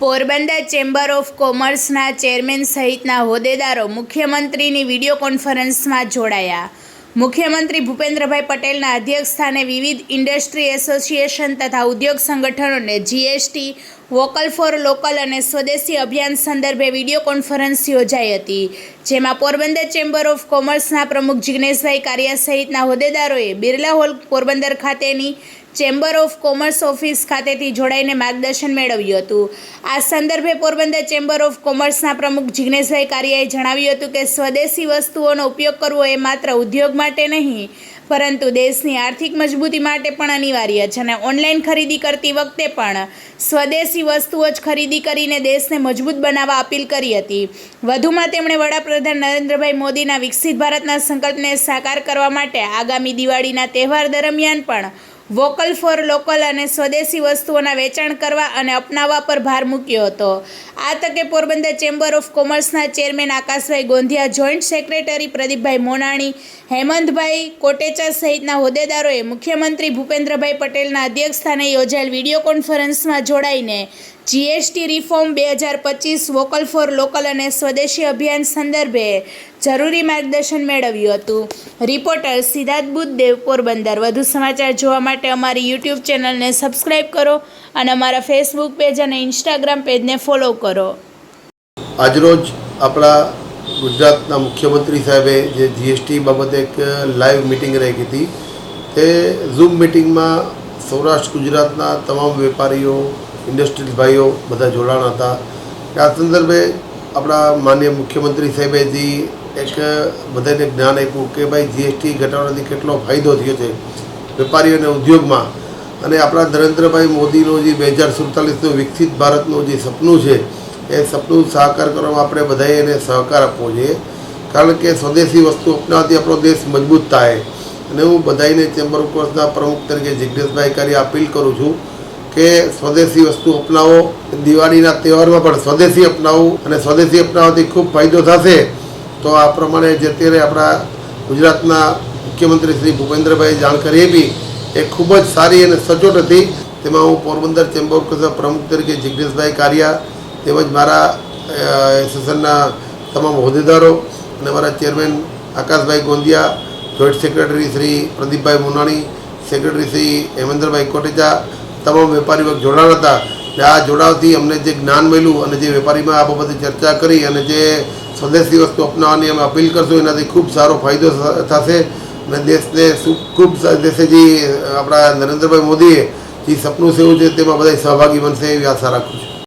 Porbandar chamber of કોમર્સના chairman સહિતના હોદ્દેદારો મુખ્યમંત્રીની વીડિયો કોન્ફરન્સમાં જોડાયા. મુખ્યમંત્રી ભૂપેન્દ્રભાઈ પટેલના અધ્યક્ષસ્થાને વિવિધ ઇન્ડસ્ટ્રી એસોસિએશન તથા ઉદ્યોગ સંગઠનોને જીએસટી વોકલ ફોર લોકલ અને સ્વદેશી અભિયાન સંદર્ભે વીડિયો કોન્ફરન્સ યોજાઈ હતી, જેમાં પોરબંદર ચેમ્બર ઓફ કોમર્સના પ્રમુખ જિગ્નેશભાઈ કારિયા સહિતના હોદ્દેદારોએ બિરલા હોલ પોરબંદર ખાતેની ચેમ્બર ઓફ કોમર્સ ઓફિસ ખાતેથી જોડાઈને માર્ગદર્શન મેળવ્યું હતું. આ સંદર્ભે પોરબંદર ચેમ્બર ઓફ કોમર્સના પ્રમુખ જિગ્નેશભાઈ કારિયાએ જણાવ્યું હતું કે સ્વદેશી વસ્તુઓનો ઉપયોગ કરવો એ માત્ર ઉદ્યોગ માટે નહીં પરંતુ દેશની આર્થિક મજબૂતી માટે પણ અનિવાર્ય છે અને ઓનલાઈન ખરીદી કરતી વખતે પણ સ્વદેશી વસ્તુઓ જ ખરીદી કરીને દેશને મજબૂત બનાવવા અપીલ કરી હતી. વધુમાં તેમણે વડાપ્રધાન નરેન્દ્રભાઈ મોદીના વિકસિત ભારતના સંકલ્પને સાકાર કરવા માટે આગામી દિવાળીના તહેવાર દરમિયાન પણ વોકલ ફોર લોકલ અને સ્વદેશી વસ્તુઓના વેચાણ કરવા અને અપનાવવા પર ભાર મૂક્યો હતો. આ તકે Porbandar chamber of કોમર્સના chairman Akashbhai Gondhiya, joint secretary Pradipbhai Monani, Hemantbhai Kotecha સહિતના હોદ્દેદારોએ મુખ્યમંત્રી ભૂપેન્દ્રભાઈ પટેલના અધ્યક્ષસ્થાને યોજાયેલ વીડિયો કોન્ફરન્સમાં જોડાઈને જીએસટી રિફોર્મ બે હજાર પચીસ વોકલ ફોર લોકલ અને સ્વદેશી અભિયાન સંદર્ભે જરૂરી માર્ગદર્શન મેળવ્યું હતું. રિપોર્ટર સિદ્ધાર્થ બુદ્ધદેવ પોરબંદર વધુ સમાચાર જોવા માટે અમારી યુટ્યુબ ચેનલને સબસ્ક્રાઇબ કરો અને અમારા ફેસબુક પેજ અને ઇન્સ્ટાગ્રામ પેજને ફોલો કરો. આજરોજ આપણા ગુજરાતના મુખ્યમંત્રી સાહેબે જે જીએસટી બાબતે એક લાઈવ મિટિંગ રાખી હતી, તે ઝૂમ મિટિંગમાં સૌરાષ્ટ્ર ગુજરાતના તમામ વેપારીઓ ઇન્ડસ્ટ્રીયલ ભાઈઓ બધા જોડાણા હતા. આ સંદર્ભે આપણા માન્ય મુખ્યમંત્રી સાહેબે એક બધાને જ્ઞાન આપ્યું કે ભાઈ જીએસટી ઘટાડવાથી કેટલો ફાયદો થયો છે વેપારીઓ અને ઉદ્યોગમાં. અને આપણા નરેન્દ્રભાઈ મોદીનો જે બે હજાર સુડતાલીસનું વિકસિત ભારતનું જે સપનું છે, એ સપનું સાકાર કરવામાં આપણે બધાએ એને સહકાર આપવો જોઈએ. કારણ કે સ્વદેશી વસ્તુ અપનાવતી આપણો દેશ મજબૂત થાય. અને હું બધાને ચેમ્બર ઓફ કોમર્સના પ્રમુખ તરીકે જિજ્ઞેશભાઈ કરી અપીલ કરું છું કે સ્વદેશી વસ્તુ અપનાવો. દિવાળીના તહેવારમાં પણ સ્વદેશી અપનાવવું અને સ્વદેશી અપનાવવાથી ખૂબ ફાયદો થશે. તો આ પ્રમાણે જે અત્યારે આપણા ગુજરાતના મુખ્યમંત્રી શ્રી ભૂપેન્દ્રભાઈ જાણકારી આપી, એ ખૂબ જ સારી અને સચોટ હતી. તેમાં હું પોરબંદર ચેમ્બર ઓફ પ્રમુખ તરીકે જિગ્નેશભાઈ કારિયા તેમજ મારા એસોસિએશનના તમામ હોદ્દેદારો અને મારા chairman Akashbhai Gondhiya joint secretary Shri Pradipbhai Munani, secretary Shri Hemendrabhai Kotecha તમામ વેપારી વર્ગ જોડાણ હતા આ જોડાવથી અમને જે જ્ઞાન મળ્યું અને જે વેપારીમાં આ બાબતે ચર્ચા કરી અને જે સ્વદેશી વસ્તુ અપનાવવાની અમે અપીલ કરશું, એનાથી ખૂબ સારો ફાયદો થશે. અને દેશને ખૂબ દેશે જે, આપણા નરેન્દ્રભાઈ મોદીએ જે સપનું સેવું છે તેમાં બધા સહભાગી બનશે એવી આશા રાખું છું.